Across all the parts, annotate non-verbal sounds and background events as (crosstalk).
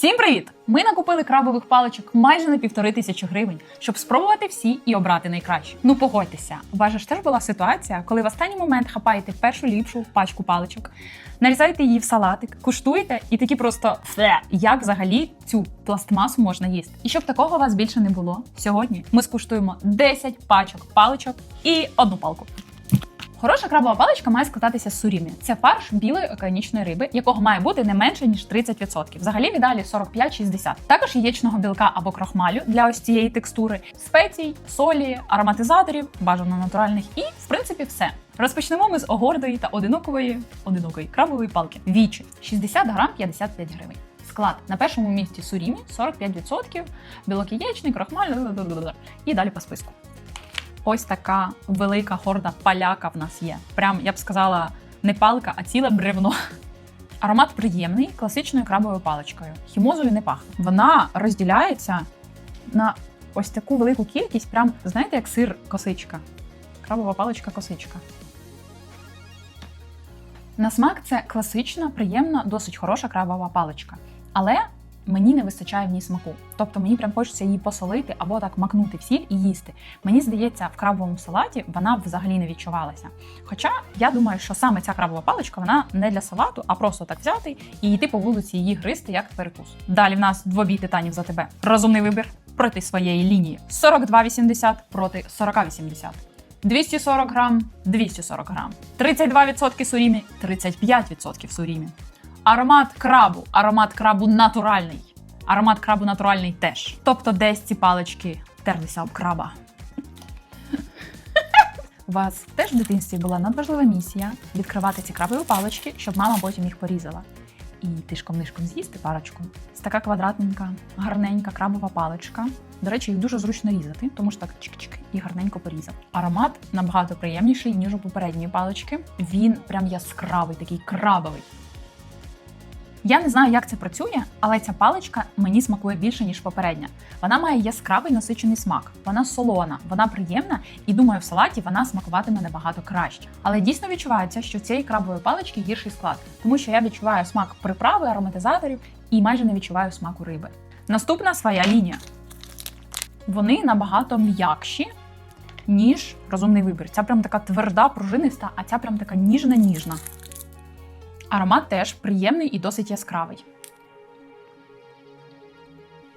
Всім привіт! Ми накупили крабових паличок майже на півтори тисячі гривень, щоб спробувати всі і обрати найкраще. Ну погодьтеся, у вас же ж теж була ситуація, коли в останній момент хапаєте першу ліпшу пачку паличок, нарізаєте її в салатик, куштуєте і такі просто фе, як взагалі цю пластмасу можна їсти. І щоб такого у вас більше не було, сьогодні ми скуштуємо 10 пачок паличок і одну палку. Хороша крабова паличка має складатися з сурімі. Це фарш білої океанічної риби, якого має бути не менше ніж 30%. Взагалі в ідеалі 45-60. Також яєчного білка або крохмалю для ось цієї текстури, спецій, солі, ароматизаторів, бажано натуральних, і в принципі все. Розпочнемо ми з огордої та одинокової одинокої крабової палки. Вічі 60 грам 55 гривень. Склад на першому місці сурімі 45%, білок яєчний, крохмаль і далі по списку. Ось така велика хорда паляка в нас є. Прям я б сказала, не палка, а ціле бревно. (laughs) Аромат приємний, класичною крабовою паличкою. Хімозою не пахне. Вона розділяється на ось таку велику кількість, прям знаєте, як сир косичка. Крабова паличка косичка. На смак це класична, приємна, досить хороша крабова паличка. Але мені не вистачає в ній смаку. Тобто мені прям хочеться її посолити або так макнути в сіль і їсти. Мені здається, в крабовому салаті вона взагалі не відчувалася. Хоча я думаю, що саме ця крабова паличка вона не для салату, а просто так взяти і йти по вулиці її гристи як перекус. Далі в нас двобій титанів за тебе. Розумний вибір проти своєї лінії 42,80 проти 40,80. 240 грам, 240 грам. 32% сурімі, 35% сурімі. Аромат крабу, аромат крабу натуральний. Аромат крабу натуральний теж. Тобто десь ці палички терлися об краба. У вас теж в дитинстві була надважлива місія відкривати ці крабові палички, щоб мама потім їх порізала. І тишком-нишком з'їсти парочку. Це така квадратненька, гарненька крабова паличка. До речі, їх дуже зручно різати, тому що так чик-чик і гарненько порізав. Аромат набагато приємніший, ніж у попередньої палички. Він прям яскравий, такий крабовий. Я не знаю, як це працює, але ця паличка мені смакує більше, ніж попередня. Вона має яскравий насичений смак, вона солона, вона приємна, і думаю, в салаті вона смакуватиме набагато краще. Але дійсно відчувається, що цієї крабової палички гірший склад, тому що я відчуваю смак приправи, ароматизаторів і майже не відчуваю смаку риби. Наступна своя лінія. Вони набагато м'якші, ніж розумний вибір. Ця прям така тверда, пружиниста, а ця прям така ніжна-ніжна. Аромат теж приємний і досить яскравий.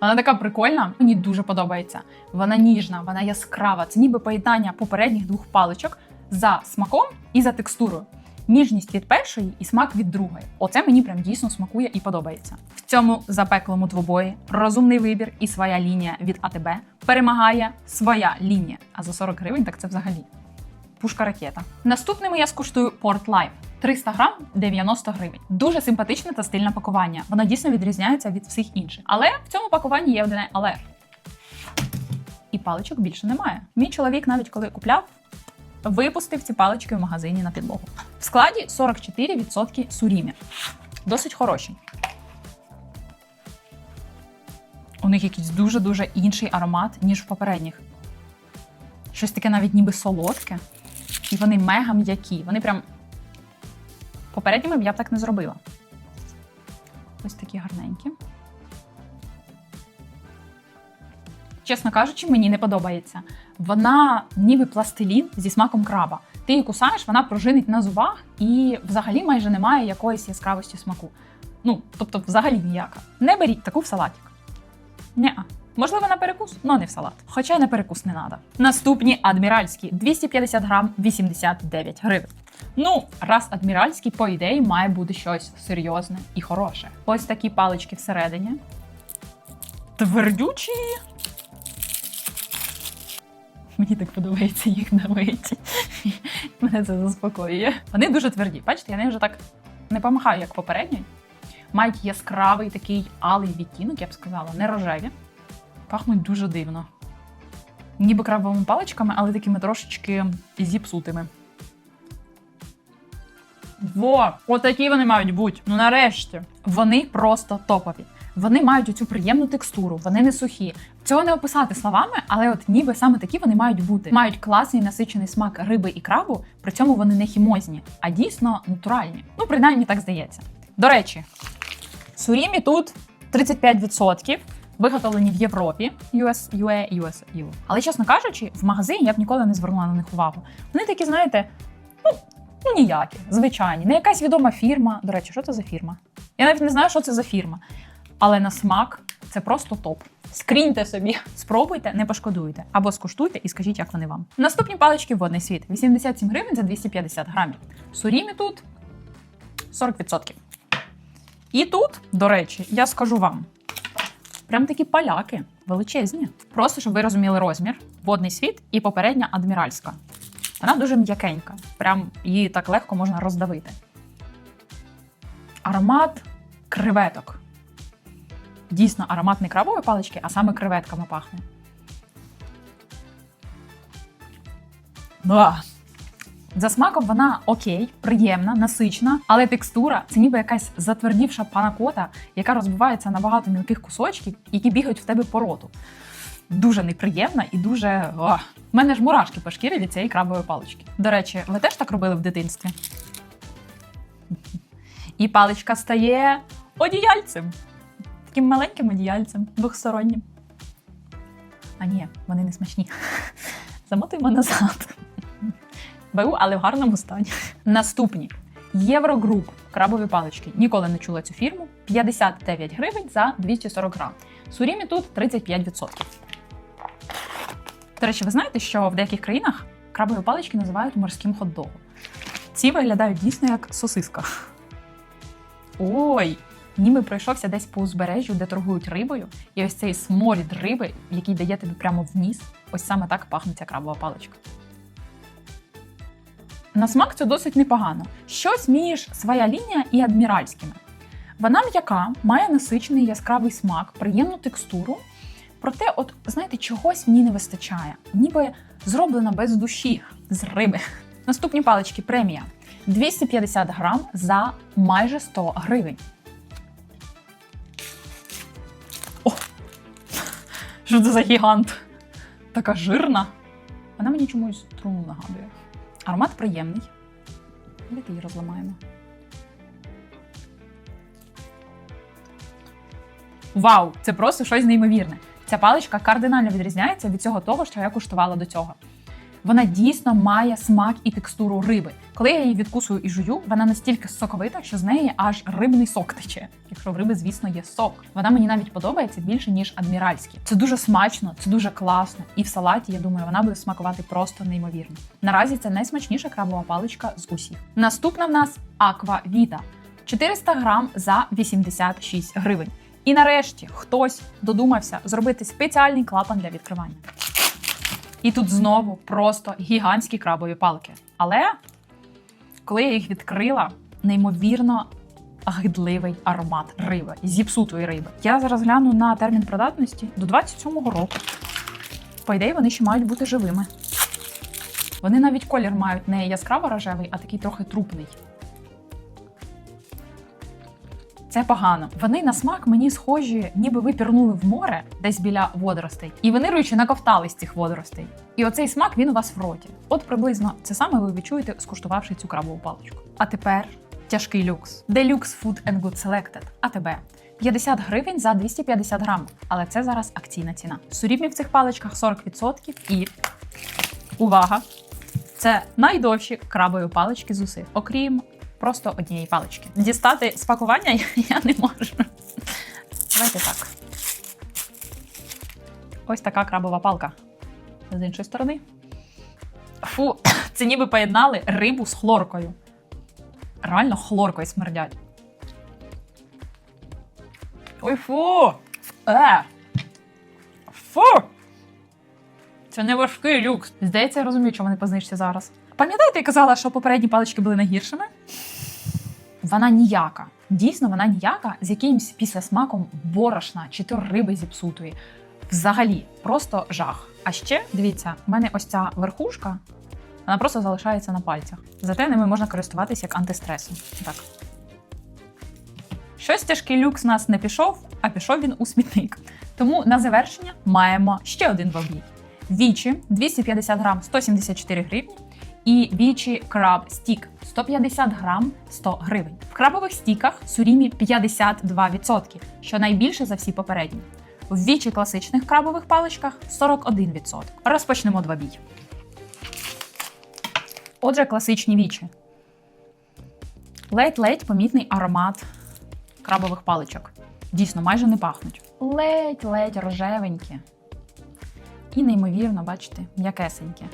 Вона така прикольна, мені дуже подобається. Вона ніжна, вона яскрава. Це ніби поєднання попередніх двох паличок за смаком і за текстурою. Ніжність від першої і смак від другої. Оце мені прям дійсно смакує і подобається. В цьому запеклому двобої розумний вибір і своя лінія від АТБ перемагає своя лінія. А за 40 гривень так це взагалі. Пушка ракета. Наступними я скуштую Port Life. 300 грам 90 гривень. Дуже симпатичне та стильне пакування. Воно дійсно відрізняється від всіх інших. Але в цьому пакуванні є одне але. І паличок більше немає. Мій чоловік, навіть коли купляв, випустив ці палички в магазині на підлогу. В складі 44% сурімі. Досить хороші. У них якийсь дуже-дуже інший аромат, ніж в попередніх. Щось таке навіть ніби солодке. І вони мега м'які. Вони прям Попередніми я б так не зробила. Ось такі гарненькі. Чесно кажучи, мені не подобається. Вона ніби пластилін зі смаком краба. Ти її кусаєш, вона пружинить на зубах і взагалі майже немає якоїсь яскравості смаку. Ну, тобто, взагалі ніяка. Не беріть таку в салатик. Неа. Можливо, на перекус, але не в салат. Хоча й на перекус не треба. Наступні адміральські 250 грам 89 гривень. Ну, раз адміральський, по ідеї, має бути щось серйозне і хороше. Ось такі палички всередині. Твердючі. Мені так подобається їх на миті. Мене це заспокоює. Вони дуже тверді. Бачите, я не вже так не помахаю, як попередньої. Мають яскравий такий алий відтінок, я б сказала, не рожеві. Пахнуть дуже дивно. Ніби крабовими паличками, але такими трошечки зіпсутими. Во, отакі вони мають бути. Ну нарешті. Вони просто топові. Вони мають оцю приємну текстуру, вони не сухі. Цього не описати словами, але от ніби саме такі вони мають бути. Мають класний насичений смак риби і крабу, при цьому вони не хімозні, а дійсно натуральні. Ну, принаймні так здається. До речі, сурімі тут 35%. Виготовлені в Європі US, UA, US, EU. Але чесно кажучи, в магазині я б ніколи не звернула на них увагу. Вони такі, знаєте, ну, ну ніякі, звичайні. Не якась відома фірма. До речі, що це за фірма? Я навіть не знаю, що це за фірма. Але на смак це просто топ. Скріньте собі, спробуйте, не пошкодуйте. Або скуштуйте і скажіть, як вони вам. Наступні палички водний світ 87 гривень за 250 грамів. Сурімі тут 40%. І тут, до речі, я скажу вам. Прям такі поляки величезні. Просто щоб ви розуміли розмір, водний світ і попередня адміральська. Вона дуже м'якенька, прям її так легко можна роздавити. Аромат креветок. Дійсно, аромат не крабової палички, а саме креветками пахне. Да. За смаком вона окей, приємна, насична, але текстура це ніби якась затвердівша панакота, яка розбивається на багато мілких кусочків, які бігають в тебе по роту. Дуже неприємна і дуже. У мене ж мурашки по шкірі від цієї крабової палички. До речі, ви теж так робили в дитинстві? І паличка стає одіяльцем. Таким маленьким одіяльцем, двохстороннім. А ні, вони не смачні. (laughs) Замотуємо назад. БУ, але в гарному стані. Наступні. Єврогруп крабові палички. Ніколи не чула цю фірму. 59 гривень за 240 грам. Сурімі тут 35%. До речі, ви знаєте, що в деяких країнах крабові палички називають морським хот-догом. Ці виглядають дійсно як сосиска. Ой! Ніби пройшовся десь по узбережжю, де торгують рибою, і ось цей сморід риби, який дає тобі прямо в ніс, ось саме так пахне ця крабова паличка. На смак це досить непогано. Щось між своя лінія і адміральськими. Вона м'яка, має насичений яскравий смак, приємну текстуру. Проте, от знаєте, чогось ній не вистачає. Ніби зроблена без душі з риби. Наступні палички премія 250 грам за майже 100 гривень. О! Що це за гігант? Така жирна. Вона мені чомусь труну нагадує. Аромат приємний. Давайте її розламаємо. Вау! Це просто щось неймовірне. Ця паличка кардинально відрізняється від цього того, що я куштувала до цього. Вона дійсно має смак і текстуру риби. Коли я її відкусую і жую, вона настільки соковита, що з неї аж рибний сок тече. Якщо в риби, звісно, є сок. Вона мені навіть подобається більше ніж адміральські. Це дуже смачно, це дуже класно. І в салаті, я думаю, вона буде смакувати просто неймовірно. Наразі це найсмачніша крабова паличка з усіх. Наступна в нас Аква Віта 400 грам за 86 гривень. І нарешті хтось додумався зробити спеціальний клапан для відкривання. І тут знову просто гігантські крабові палки. Але коли я їх відкрила, неймовірно гидливий аромат риби, зіпсутої риби. Я зараз гляну на термін придатності до 27-го року. По ідеї, вони ще мають бути живими. Вони навіть колір мають не яскраво рожевий, а такий трохи трупний. Це погано. Вони на смак мені схожі, ніби ви пірнули в море десь біля водоростей, і винируючи наковтались цих водоростей. І оцей смак він у вас в роті. От приблизно це саме ви відчуєте, скуштувавши цю крабову паличку. А тепер тяжкий люкс. Deluxe Food and Good Selected. АТБ. 50 гривень за 250 грам. Але це зараз акційна ціна. Сурімі в цих паличках 40% і увага! Це найдовші крабові палички з усіх, окрім просто однієї палички. Дістати з пакування (laughs) я не можу. Давайте так. Ось така крабова палка. З іншої сторони. Фу, (clears throat) це ніби поєднали рибу з хлоркою. Реально хлоркою смердять. Ой, фу! Е! Фу! Це не важкий люкс. Здається, я розумію, чому вони познищаться зараз. Пам'ятаєте, я казала, що попередні палички були найгіршими? Вона ніяка. Дійсно, вона ніяка з якимось післясмаком борошна чи то риби зіпсутої. Взагалі, просто жах. А ще дивіться, в мене ось ця верхушка, вона просто залишається на пальцях. Зате ними можна користуватися як антистресом. Так. Щось тяжкий люкс у нас не пішов, а пішов він у смітник. Тому на завершення маємо ще один вобій. Вічі 250 грам 174 гривні. і Вічі Краб Стік 150 грам 100 гривень. В крабових стіках сурімі 52%, що найбільше за всі попередні. В вічі класичних крабових паличках 41%. Розпочнемо два бій. Отже, класичні вічі. Ледь-ледь помітний аромат крабових паличок. Дійсно, майже не пахнуть. Ледь-ледь рожевенькі. І неймовірно, бачите, м'якесенькі.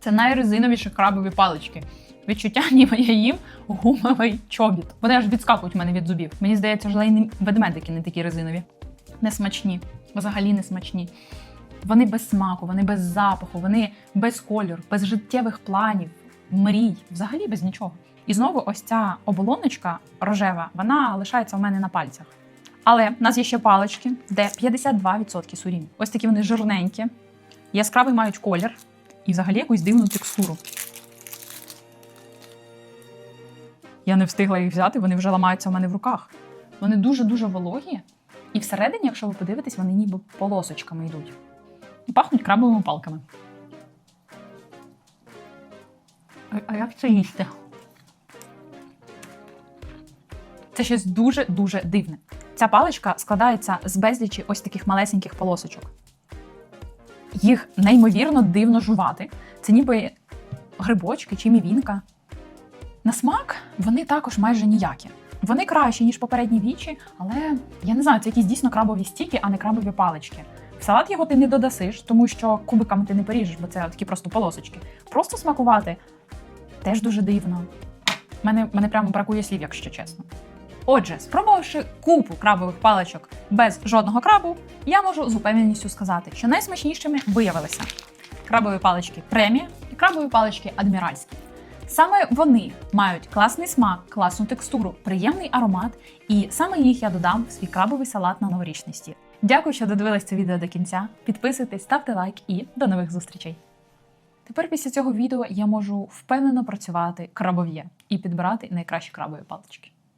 Це найрезиновіші крабові палички. Відчуття, ніби я їм гумовий чобіт. Вони аж відскакують в мене від зубів. Мені здається, що і ведмедики не такі резинові. Несмачні. Взагалі не смачні. Вони без смаку, вони без запаху, вони без кольору, без життєвих планів, мрій, взагалі без нічого. І знову ось ця оболоночка рожева, вона лишається в мене на пальцях. Але в нас є ще палички, де 52% сурім. Ось такі вони жирненькі, яскравий мають колір і взагалі якусь дивну текстуру. Я не встигла їх взяти, вони вже ламаються в мене в руках. Вони дуже-дуже вологі, і всередині, якщо ви подивитесь, вони ніби полосочками йдуть. І пахнуть крабовими палками. А, а як це їсти? Це щось дуже-дуже дивне. Ця паличка складається з безлічі ось таких малесеньких полосочок. Їх неймовірно дивно жувати. Це ніби грибочки чи мівінка. На смак вони також майже ніякі. Вони кращі, ніж попередні вічі, але я не знаю, це якісь дійсно крабові стіки, а не крабові палички. В салат його ти не додасиш, тому що кубиками ти не поріжеш, бо це такі просто полосочки. Просто смакувати теж дуже дивно. Мене, мене прямо бракує слів, якщо чесно. Отже, спробувавши купу крабових паличок без жодного крабу, я можу з упевненістю сказати, що найсмачнішими виявилися крабові палички премія і крабові палички адміральські. Саме вони мають класний смак, класну текстуру, приємний аромат, і саме їх я додам в свій крабовий салат на новорічний стіл. Дякую, що додивились це відео до кінця. Підписуйтесь, ставте лайк і до нових зустрічей. Тепер після цього відео я можу впевнено працювати крабов'є і підбирати найкращі крабові палички.